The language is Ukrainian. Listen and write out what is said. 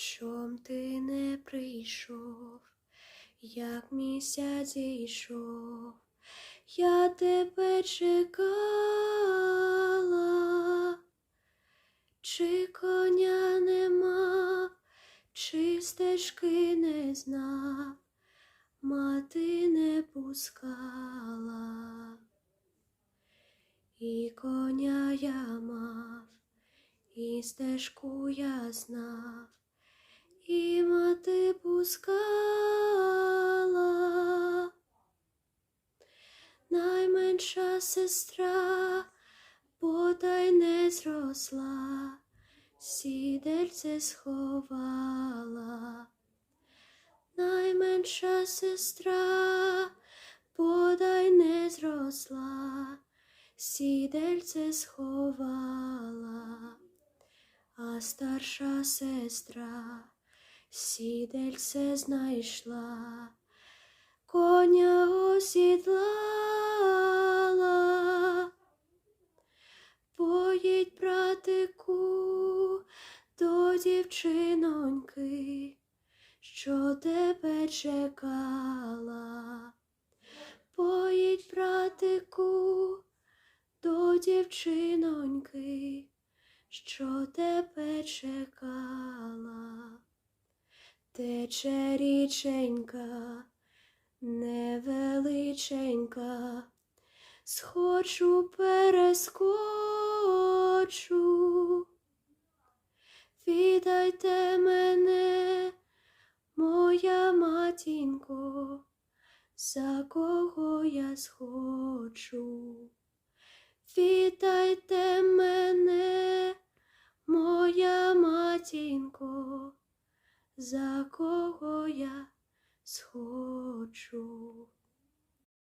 чом ти не прийшов, як місяць йшов, я тебе чекала, чи коня не мав, чи стежки не знав, мати не пускала, і коня я мав, і стежку я знав, мати пускала. Найменша сестра потай не зросла, сідельце сховала. Найменша сестра подай не зросла, сідельце сховала, а старша сестра сідельце знайшла, коня осідлала. Поїдь, братику, до дівчиноньки, що тебе чекала. Поїдь, братику, до дівчиноньки, що тебе чекала. Тече річенька, невеличенька, схочу, перескочу. Віддайте мене, моя матінко, за кого я схочу. Віддайте мене, моя матінко, за кого я схочу.